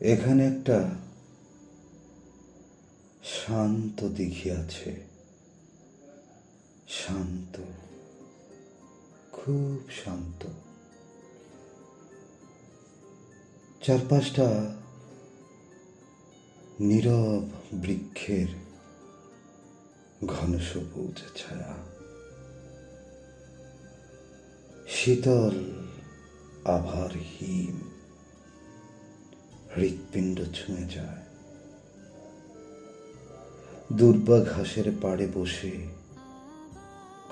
এখানে একটা শান্ত দিঘি আছে। শান্ত, খুব শান্ত। চারপাশটা নীরব বৃক্ষের ঘন সবুজ ছায়া। শীতল আভার হিম হৃৎপিণ্ড ছুঁয়ে যায়। দুর্বা ঘাসের পাড়ে বসে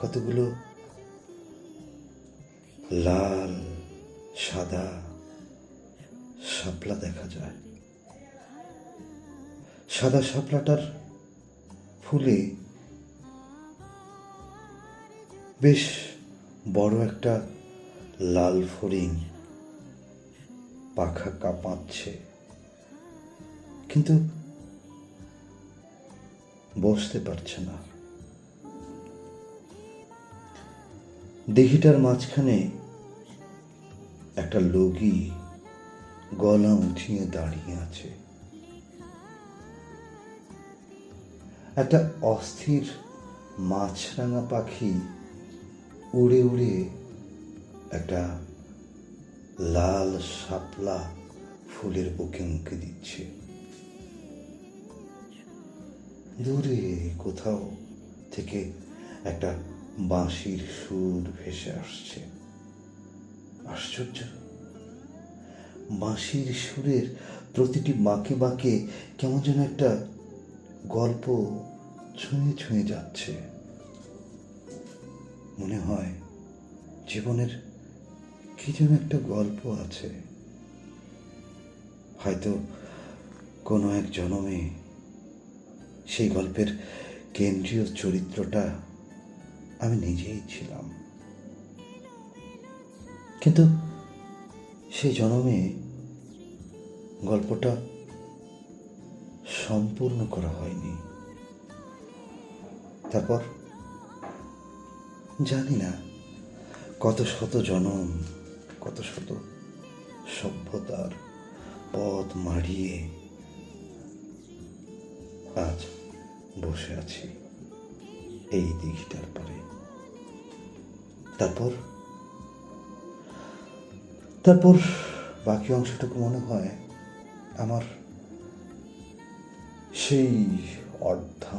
কতগুলো লাল, সাদা, শাপলা দেখা যায়। সাদা শাপলাটার ফুলে বেশ বড় একটা লাল ফড়িং পাখা কাঁপাচ্ছে। কিন্তু বসতে পারছে না। দিঘিটার মাঝখানে একটা লগি গলা উঠিয়ে দাঁড়িয়ে আছে। একটা অস্থির মাছরাঙা পাখি উড়ে উড়ে একটা লাল শাপলা ফুলের বুকে মুখে দিচ্ছে। দূরে কোথাও থেকে একটা বাঁশির সুর ভেসে আসছে। আশ্চর্য। বাঁশির সুরের প্রতিটি বাঁকে বাঁকে কেমন যেন একটা গল্প ছুঁয়ে ছুঁয়ে যাচ্ছে। মনে হয় জীবনের কি যেন একটা গল্প আছে। হয়তো কোনো এক জনমে সেই গল্পের কেন্দ্রীয় চরিত্রটা আমি নিজেই ছিলাম। কিন্তু সেই জনমে গল্পটা সম্পূর্ণ করা হয়নি। তারপর জানি না কত শত জনম, কত শত সভ্যতার পথ মাড়িয়ে আজ বসে আছি এই দিঘিটার পরে। তারপর তারপর বাকি অংশটুকু মনে হয় আমার সেই জানে